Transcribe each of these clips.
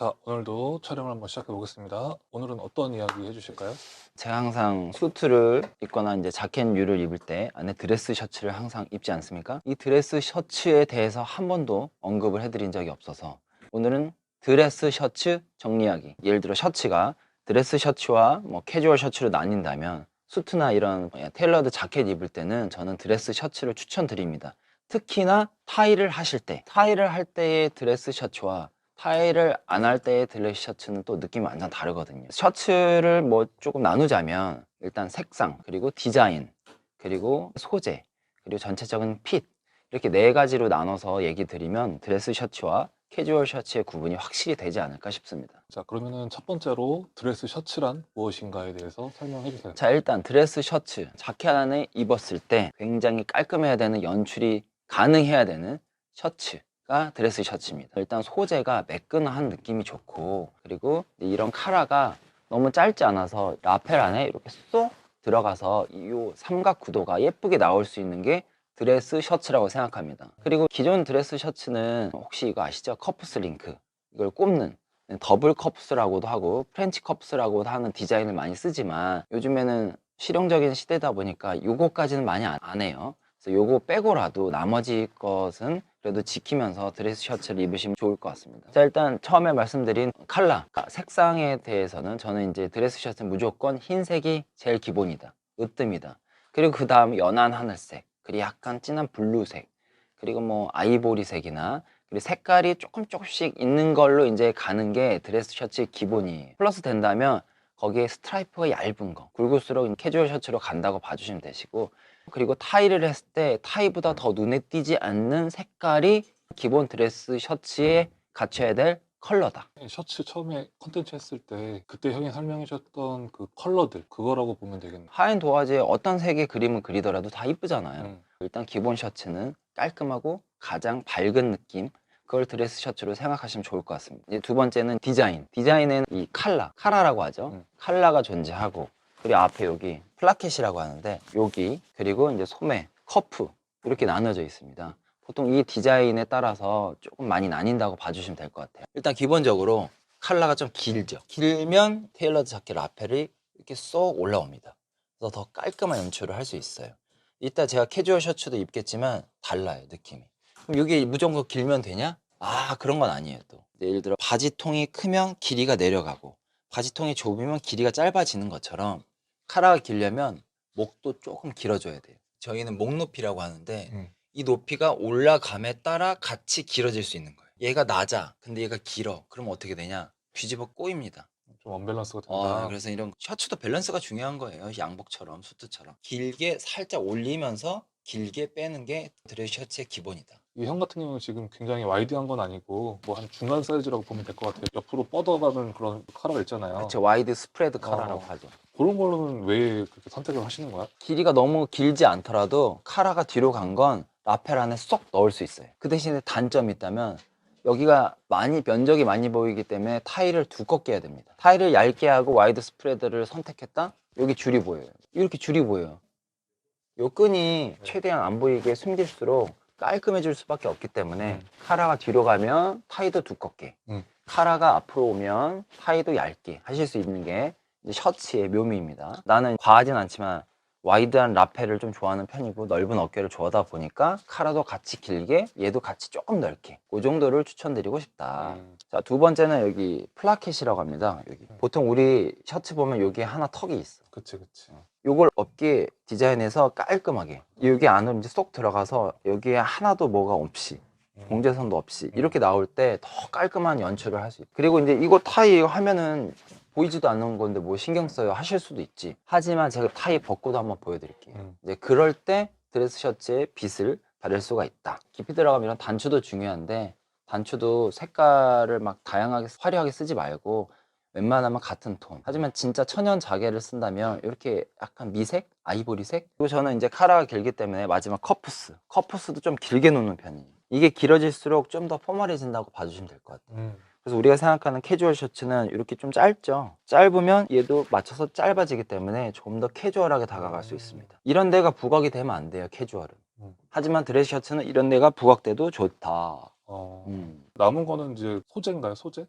자, 오늘도 촬영을 한번 시작해 보겠습니다. 오늘은 어떤 이야기 해주실까요? 제가 항상 수트를 입거나 이제 자켓류를 입을 때 안에 드레스 셔츠를 항상 입지 않습니까? 이 드레스 셔츠에 대해서 한 번도 언급을 해드린 적이 없어서 오늘은 드레스 셔츠 정리하기. 예를 들어 셔츠가 드레스 셔츠와 뭐 캐주얼 셔츠로 나뉜다면 수트나 이런 테일러드 자켓 입을 때는 저는 드레스 셔츠를 추천드립니다. 특히나 타이를 하실 때, 타이를 할 때의 드레스 셔츠와 타이를 안 할 때의 드레스 셔츠는 또 느낌이 완전 다르거든요. 셔츠를 뭐 조금 나누자면 일단 색상, 그리고 디자인, 그리고 소재, 그리고 전체적인 핏 이렇게 네 가지로 나눠서 얘기 드리면 드레스 셔츠와 캐주얼 셔츠의 구분이 확실히 되지 않을까 싶습니다. 자, 그러면은 첫 번째로 드레스 셔츠란 무엇인가에 대해서 설명해 주세요. 자, 일단 드레스 셔츠, 자켓 안에 입었을 때 굉장히 깔끔해야 되는 연출이 가능해야 되는 셔츠 가 드레스 셔츠입니다. 일단 소재가 매끈한 느낌이 좋고 그리고 이런 카라가 너무 짧지 않아서 라펠 안에 이렇게 쏙 들어가서 이 삼각 구도가 예쁘게 나올 수 있는 게 드레스 셔츠라고 생각합니다. 그리고 기존 드레스 셔츠는 혹시 이거 아시죠? 커프스 링크 이걸 꼽는 더블 컵스라고도 하고 프렌치 컵스라고도 하는 디자인을 많이 쓰지만 요즘에는 실용적인 시대다 보니까 요거까지는 많이 안, 안 해요. 그래서 요거 빼고라도 나머지 것은 그래도 지키면서 드레스 셔츠를 입으시면 좋을 것 같습니다. 자, 일단 처음에 말씀드린 컬러, 색상에 대해서는 저는 이제 드레스 셔츠는 무조건 흰색이 제일 기본이다. 으뜸이다. 그리고 그 다음 연한 하늘색, 그리고 약간 진한 블루색, 그리고 뭐 아이보리색이나 그리고 색깔이 조금 조금씩 있는 걸로 이제 가는 게 드레스 셔츠의 기본이에요. 플러스 된다면 거기에 스트라이프가 얇은 거, 굵을수록 캐주얼 셔츠로 간다고 봐주시면 되시고 그리고 타이를 했을 때 타이보다 더 눈에 띄지 않는 색깔이 기본 드레스 셔츠에 갖춰야 될 컬러다. 셔츠 처음에 컨텐츠 했을 때 그때 형이 설명해 주셨던 그 컬러들 그거라고 보면 되겠네. 하얀 도화지에 어떤 색의 그림을 그리더라도 다 이쁘잖아요. 음. 일단 기본 셔츠는 깔끔하고 가장 밝은 느낌 그걸 드레스 셔츠로 생각하시면 좋을 것 같습니다. 이제 두 번째는 디자인. 디자인은 이 칼라, 카라라고 하죠. 음. 칼라가 존재하고 그리고 앞에 여기 플라켓이라고 하는데 여기 그리고 이제 소매, 커프 이렇게 나눠져 있습니다. 보통 이 디자인에 따라서 조금 많이 나뉜다고 봐주시면 될 것 같아요. 일단 기본적으로 칼라가 좀 길죠. 길면 테일러드 자켓 라펠이 이렇게 쏙 올라옵니다. 그래서 더 깔끔한 연출을 할 수 있어요. 이따 제가 캐주얼 셔츠도 입겠지만 달라요 느낌이. 그럼 이게 무조건 길면 되냐? 아 그런 건 아니에요 또. 예를 들어 바지통이 크면 길이가 내려가고 바지통이 좁으면 길이가 짧아지는 것처럼 카라가 길려면 목도 조금 길어져야 돼요. 저희는 목 높이라고 하는데 음. 이 높이가 올라감에 따라 같이 길어질 수 있는 거예요. 얘가 낮아. 근데 얘가 길어. 그러면 어떻게 되냐? 뒤집어 꼬입니다. 좀 언밸런스가 된다. 어, 그래서 이런 셔츠도 밸런스가 중요한 거예요. 양복처럼 수트처럼 길게 살짝 올리면서 길게 빼는 게 드레스 셔츠의 기본이다. 이 형 같은 경우는 지금 굉장히 와이드한 건 아니고 뭐 한 중간 사이즈라고 보면 될 것 같아요. 옆으로 뻗어가는 그런 카라가 있잖아요. 그렇죠. 와이드 스프레드 카라라고 어. 하죠. 그런 걸로는 왜 그렇게 선택을 하시는 거야? 길이가 너무 길지 않더라도 카라가 뒤로 간 건 라펠 안에 쏙 넣을 수 있어요. 그 대신에 단점이 있다면 여기가 많이 면적이 많이 보이기 때문에 타일을 두껍게 해야 됩니다. 타일을 얇게 하고 와이드 스프레드를 선택했다? 여기 줄이 보여요. 이렇게 줄이 보여요. 요 끈이 최대한 안 보이게 숨길수록 깔끔해질 수밖에 없기 때문에 음. 카라가 뒤로 가면 타이도 두껍게 음. 카라가 앞으로 오면 타이도 얇게 하실 수 있는 게 셔츠의 묘미입니다. 나는 과하진 않지만 와이드한 라펠을 좀 좋아하는 편이고 넓은 어깨를 좋아하다 보니까 카라도 같이 길게 얘도 같이 조금 넓게 그 정도를 추천드리고 싶다. 음. 자두 번째는 여기 플라켓이라고 합니다. 여기 보통 우리 셔츠 보면 여기 하나 턱이 있어. 그치 그치. 요걸 업계 디자인해서 깔끔하게 여기 안으로 이제 쏙 들어가서 여기에 하나도 뭐가 없이 음. 공제선도 없이 이렇게 나올 때 더 깔끔한 연출을 할 수 있고 그리고 이제 이거 타이 하면은 보이지도 않는 건데 뭐 신경 써요 하실 수도 있지 하지만 제가 타이 벗고도 한번 보여드릴게요 음. 이제 그럴 때 드레스 셔츠의 빛을 받을 수가 있다 깊이 들어가면 이런 단추도 중요한데 단추도 색깔을 막 다양하게 화려하게 쓰지 말고 웬만하면 같은 톤. 하지만 진짜 천연 자개를 쓴다면 이렇게 약간 미색, 아이보리색. 그리고 저는 이제 카라가 길기 때문에 마지막 커프스. 커프스도 좀 길게 놓는 편이에요. 이게 길어질수록 좀 더 포멀해진다고 봐주시면 될 것 같아요. 음. 그래서 우리가 생각하는 캐주얼 셔츠는 이렇게 좀 짧죠. 짧으면 얘도 맞춰서 짧아지기 때문에 조금 더 캐주얼하게 다가갈 수 음. 있습니다. 이런 데가 부각이 되면 안 돼요, 캐주얼은. 음. 하지만 드레스 셔츠는 이런 데가 부각돼도 좋다. 어. 음. 남은 거는 이제 소재인가요? 소재?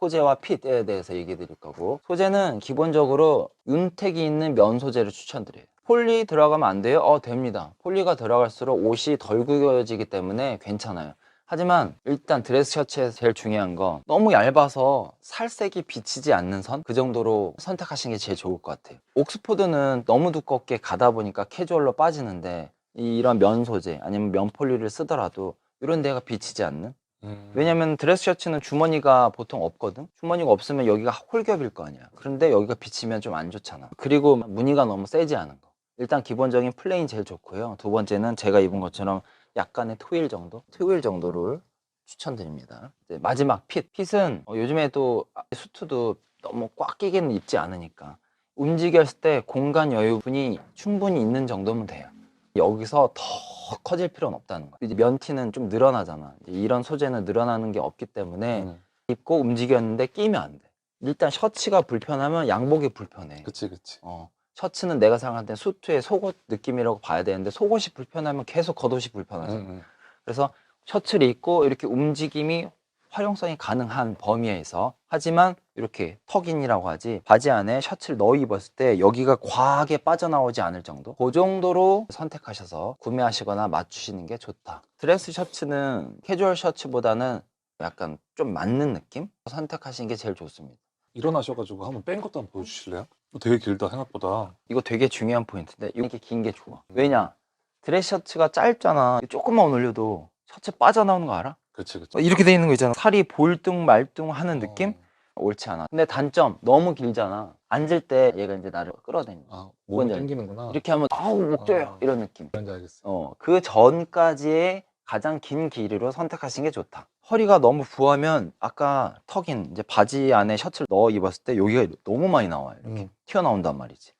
소재와 핏에 대해서 얘기해 드릴 거고 소재는 기본적으로 윤택이 있는 면 소재를 추천드려요 폴리 들어가면 안 돼요? 어 됩니다 폴리가 들어갈수록 옷이 덜 구겨지기 때문에 괜찮아요 하지만 일단 드레스 셔츠에서 제일 중요한 건 너무 얇아서 살색이 비치지 않는 선? 그 정도로 선택하시는 게 제일 좋을 것 같아요. 옥스포드는 너무 두껍게 가다 보니까 캐주얼로 빠지는데 이- 이런 면 소재 아니면 면 폴리를 쓰더라도 이런 데가 비치지 않는? 음. 왜냐면 드레스 셔츠는 주머니가 보통 없거든? 주머니가 없으면 여기가 홀겹일 거 아니야. 그런데 여기가 비치면 좀 안 좋잖아. 그리고 무늬가 너무 세지 않은 거. 일단 기본적인 플레인 제일 좋고요. 두 번째는 제가 입은 것처럼 약간의 트윌 정도 트윌 정도를 추천드립니다 이제 마지막 핏 핏은 어, 요즘에 또 수트도 너무 꽉 끼게는 입지 않으니까 움직였을 때 공간 여유분이 충분히 있는 정도면 돼요 여기서 더 커질 필요는 없다는 거야. 이제 면티는 좀 늘어나잖아. 이런 소재는 늘어나는 게 없기 때문에 음. 입고 움직였는데 끼면 안 돼. 일단 셔츠가 불편하면 양복이 불편해. 그치 그치. 어, 셔츠는 내가 생각할 때 수트의 속옷 느낌이라고 봐야 되는데 속옷이 불편하면 계속 겉옷이 불편하잖아. 음, 음. 그래서 셔츠를 입고 이렇게 움직임이 활용성이 가능한 범위에서 하지만 이렇게 턱인이라고 하지 바지 안에 셔츠를 넣어 입었을 때 여기가 과하게 빠져나오지 않을 정도 그 정도로 선택하셔서 구매하시거나 맞추시는 게 좋다 드레스 셔츠는 캐주얼 셔츠보다는 약간 좀 맞는 느낌 선택하시는 게 제일 좋습니다 일어나셔가지고 한번 뺀 것도 한번 보여주실래요? 어, 되게 길다 생각보다. 이거 되게 중요한 포인트인데 이렇게 긴 게 좋아 왜냐 드레스 셔츠가 짧잖아 조금만 올려도 셔츠 빠져나오는 거 알아? 그치 그치. 어, 이렇게 돼 있는 거 있잖아. 살이 볼뚱 말뚱 하는 느낌? 어. 옳지 않아. 근데 단점 너무 길잖아. 앉을 때 얘가 이제 나를 끌어다녀. 아 몸이 뭔지? 당기는구나. 이렇게 하면 아우 목 조여 아. 이런 느낌. 뭔지 알겠어. 어, 그 전까지의 가장 긴 길이로 선택하시는 게 좋다. 허리가 너무 부하면 아까 턱인 이제 바지 안에 셔츠를 넣어 입었을 때 여기가 너무 많이 나와요. 이렇게 음. 튀어나온단 말이지.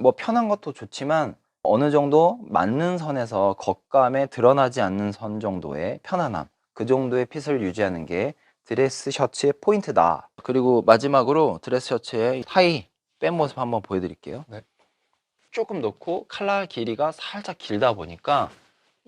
뭐 편한 것도 좋지만 어느 정도 맞는 선에서 겉감에 드러나지 않는 선 정도의 편안함, 그 정도의 핏을 유지하는 게 드레스 셔츠의 포인트다. 그리고 마지막으로 드레스 셔츠의 타이 뺀 모습 한번 보여드릴게요. 네. 조금 놓고 칼라 길이가 살짝 길다 보니까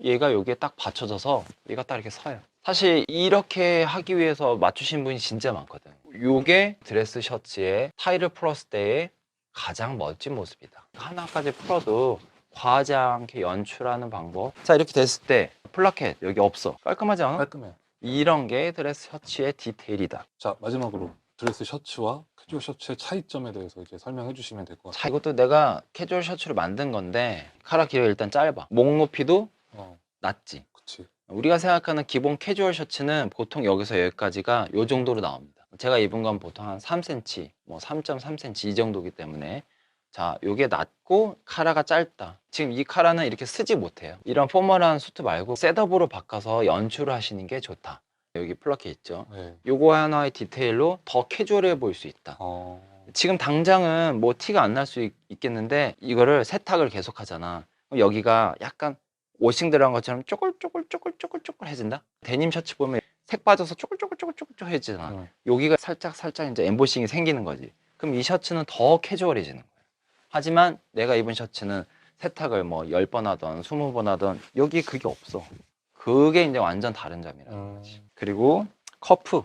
얘가 여기에 딱 받쳐져서 얘가 딱 이렇게 서요. 사실 이렇게 하기 위해서 맞추신 분이 진짜 많거든. 요게 드레스 셔츠에 타이를 풀었을 때의 가장 멋진 모습이다. 하나까지 풀어도 과하지 않게 연출하는 방법. 자, 이렇게 됐을 때 플라켓 여기 없어. 깔끔하지 않아? 깔끔해. 이런 게 드레스 셔츠의 디테일이다. 자 마지막으로 드레스 셔츠와 캐주얼 셔츠의 차이점에 대해서 이제 설명해 주시면 될것 자, 같아요. 이것도 내가 캐주얼 셔츠를 만든 건데 카라 길이가 일단 짧아. 목 높이도 어, 낮지. 그치. 우리가 생각하는 기본 캐주얼 셔츠는 보통 여기서 여기까지가 요 정도로 나옵니다. 제가 입은 건 보통 한 3cm, 뭐 3.3cm 이 정도기 때문에 자, 요게 낮고 카라가 짧다. 지금 이 카라는 이렇게 쓰지 못해요. 이런 포멀한 수트 말고 셋업으로 바꿔서 연출을 하시는 게 좋다. 여기 플러켓 있죠. 네. 요거 하나의 디테일로 더 캐주얼해 보일 수 있다. 어, 지금 당장은 뭐 티가 안 날 수 있겠는데 이거를 세탁을 계속 하잖아. 여기가 약간 워싱 들어간 것처럼 쪼글쪼글쪼글쪼글쪼글 해진다. 데님 셔츠 보면 색 빠져서 쪼글쪼글쪼글쪼글 해지잖아. 음. 여기가 살짝 살짝 이제 엠보싱이 생기는 거지. 그럼 이 셔츠는 더 캐주얼해지는 거야. 하지만 내가 입은 셔츠는 세탁을 뭐 10번 하던 20번 하던 여기 그게 없어. 그게 이제 완전 다른 점이라. 음, 그리고 커프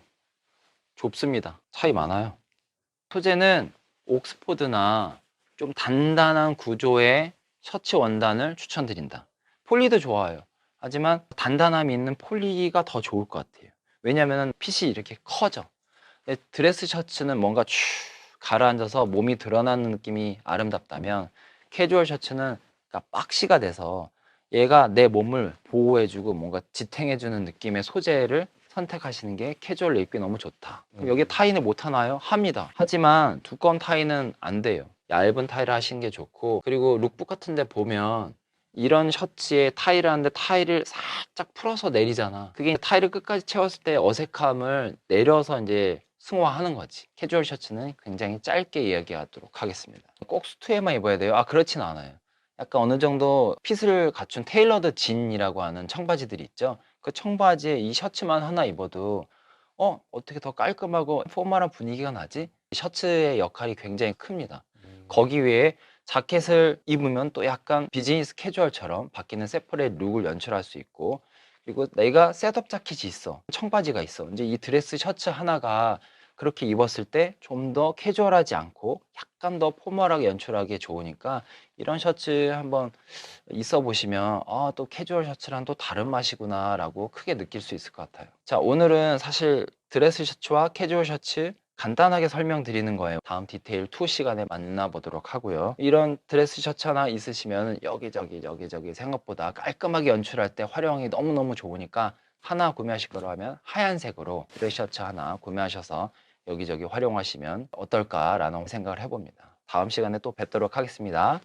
좁습니다. 차이 많아요. 소재는 옥스포드나 좀 단단한 구조의 셔츠 원단을 추천드린다. 폴리도 좋아요. 하지만 단단함이 있는 폴리가 더 좋을 것 같아요. 왜냐하면 핏이 이렇게 커져. 드레스 셔츠는 뭔가 쭉 가라앉아서 몸이 드러나는 느낌이 아름답다면 캐주얼 셔츠는 그러니까 박시가 돼서 얘가 내 몸을 보호해주고 뭔가 지탱해주는 느낌의 소재를 선택하시는 게 캐주얼로 입기 너무 좋다. 그럼 여기 음. 타이는 못 하나요? 합니다. 하지만 두꺼운 타이는 안 돼요. 얇은 타이를 하시는 게 좋고 그리고 룩북 같은 데 보면 이런 셔츠에 타이를 하는데 타이를 살짝 풀어서 내리잖아. 그게 타이를 끝까지 채웠을 때 어색함을 내려서 이제 승화하는 거지. 캐주얼 셔츠는 굉장히 짧게 이야기하도록 하겠습니다. 꼭 수트에만 입어야 돼요? 아, 그렇진 않아요. 약간 어느 정도 핏을 갖춘 테일러드 진이라고 하는 청바지들이 있죠. 그 청바지에 이 셔츠만 하나 입어도 어 어떻게 더 깔끔하고 포멀한 분위기가 나지? 셔츠의 역할이 굉장히 큽니다. 음. 거기 위에 자켓을 입으면 또 약간 비즈니스 캐주얼처럼 바뀌는 세퍼레이트 룩을 연출할 수 있고 그리고 내가 셋업 자켓이 있어 청바지가 있어 이제 이 드레스 셔츠 하나가 그렇게 입었을 때 좀 더 캐주얼하지 않고 약간 더 포멀하게 연출하기에 좋으니까 이런 셔츠 한번 있어 보시면 아, 또 캐주얼 셔츠랑 또 다른 맛이구나 라고 크게 느낄 수 있을 것 같아요. 자, 오늘은 사실 드레스 셔츠와 캐주얼 셔츠 간단하게 설명드리는 거예요. 다음 디테일 2 시간에 만나보도록 하고요. 이런 드레스 셔츠 하나 있으시면 여기저기 여기저기 생각보다 깔끔하게 연출할 때 활용이 너무너무 좋으니까 하나 구매하실 거로 하면 하얀색으로 드레스 셔츠 하나 구매하셔서 여기저기 활용하시면 어떨까라는 생각을 해봅니다. 다음 시간에 또 뵙도록 하겠습니다.